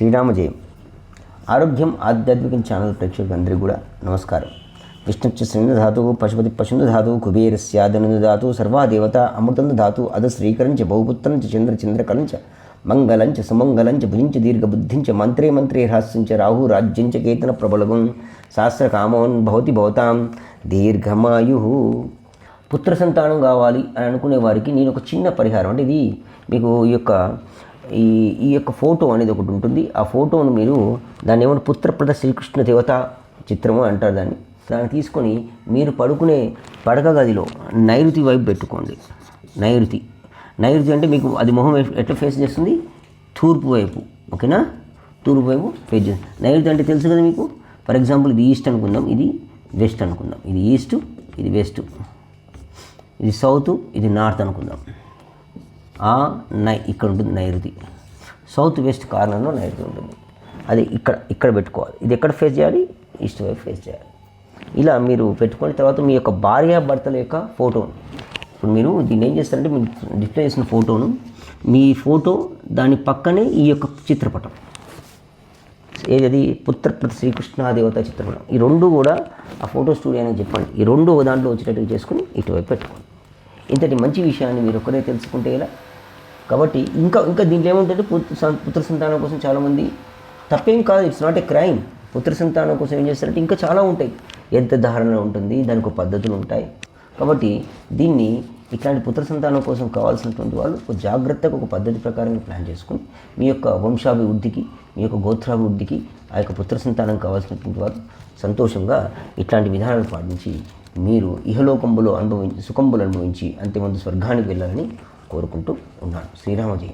శ్రీరామ జయం ఆరోగ్యం ఆధ్యాత్మిక ఛానల్ ప్రేక్షకులందరికీ కూడా నమస్కారం. విష్ణుచ్చ శ్రీను ధాతువు పశుపతి పశును ధాతువు కుబేరస్యాదను ధాతు సర్వాదేవత దేవత ధాతు అద శ్రీకరంచ బహుపుత్రంచ చ చంద్ర చంద్రకలంచ మంగళంచ సుమంగళంచ భుజించ దీర్ఘబుద్ధించ మంత్రే మంత్రే రహస్యంచ రాహు రాజ్యంచ కేతన ప్రబలగం శాస్త్రకామోన్ భవతి భవతాం దీర్ఘమాయు. పుత్ర సంతానం కావాలి అని అనుకునే వారికి నేను ఒక చిన్న పరిహారం. అంటే ఇది మీకు ఈ యొక్క ఈ ఈ యొక్క ఫోటో అనేది ఒకటి ఉంటుంది. ఆ ఫోటోను మీరు దాన్ని ఏమంటే పుత్రప్రద శ్రీకృష్ణ దేవత చిత్రము అంటారు దాన్ని. దాన్ని తీసుకొని మీరు పడుకునే పడక గదిలో నైరుతి వైపు పెట్టుకోండి. నైరుతి. నైరుతి అంటే మీకు అది మొహం ఎట్లా ఫేస్ చేస్తుంది? తూర్పు వైపు. ఓకేనా? తూర్పు వైపు ఫేస్ చేస్తుంది. నైరుతి అంటే తెలుసు కదా మీకు? ఫర్ ఎగ్జాంపుల్ ఇది ఈస్ట్ అనుకుందాం ఇది వెస్ట్ అనుకుందాం. ఇది ఈస్ట్ ఇది వెస్ట్ ఇది సౌత్ ఇది నార్త్ అనుకుందాం. నై ఇక్కడ ఉంటుంది నైరుతి. సౌత్ వెస్ట్ కార్నర్లో నైరుతి ఉంటుంది. అది ఇక్కడ ఇక్కడ పెట్టుకోవాలి. ఇది ఎక్కడ ఫేస్ చేయాలి? ఈస్ట్ వైపు ఫేస్ చేయాలి. ఇలా మీరు పెట్టుకున్న తర్వాత మీ యొక్క భార్యాభర్తల యొక్క ఫోటోను ఇప్పుడు మీరు దీన్ని ఏం చేస్తారంటే మీరు డిస్ప్లే చేసిన ఫోటోను మీ ఫోటో దాని పక్కనే ఈ యొక్క చిత్రపటం. ఏది పుత్రప్రతి శ్రీకృష్ణాదేవత చిత్రపటం. ఈ రెండు కూడా ఆ ఫోటో స్టూడియో అని చెప్పండి. ఈ రెండు ఒక దాంట్లో వచ్చేటట్టు చేసుకుని ఇటువైపు పెట్టుకోండి. ఇంతటి మంచి విషయాన్ని మీరు ఒక్కరే తెలుసుకుంటే ఇలా కాబట్టి ఇంకా ఇంకా దీంట్లో ఏముంటుంది? పుత్ర పుత్ర సంతానం కోసం చాలామంది తప్పేం కాదు ఇట్స్ నాట్ ఏ క్రైమ్ పుత్ర సంతానం కోసం ఏం చేస్తారంటే ఇంకా చాలా ఉంటాయి. ఎంత ధారణ ఉంటుంది దానికి ఒక పద్ధతులు ఉంటాయి. కాబట్టి దీన్ని ఇట్లాంటి పుత్ర సంతానం కోసం కావాల్సినటువంటి వాళ్ళు ఒక జాగ్రత్తగా ఒక పద్ధతి ప్రకారం ప్లాన్ చేసుకుని మీ యొక్క వంశాభివృద్ధికి మీ యొక్క గోత్రాభివృద్ధికి ఆ యొక్క పుత్ర సంతానం కావాల్సినటువంటి వారు సంతోషంగా ఇట్లాంటి విధానాలు పాటించి మీరు ఇహలోకంబులో అనుభవించి సుఖంబులు అనుభవించి అంతిమందు స్వర్గానికి వెళ్ళాలని కోరుకుంటూ ఉన్నాను. శ్రీరామజీ.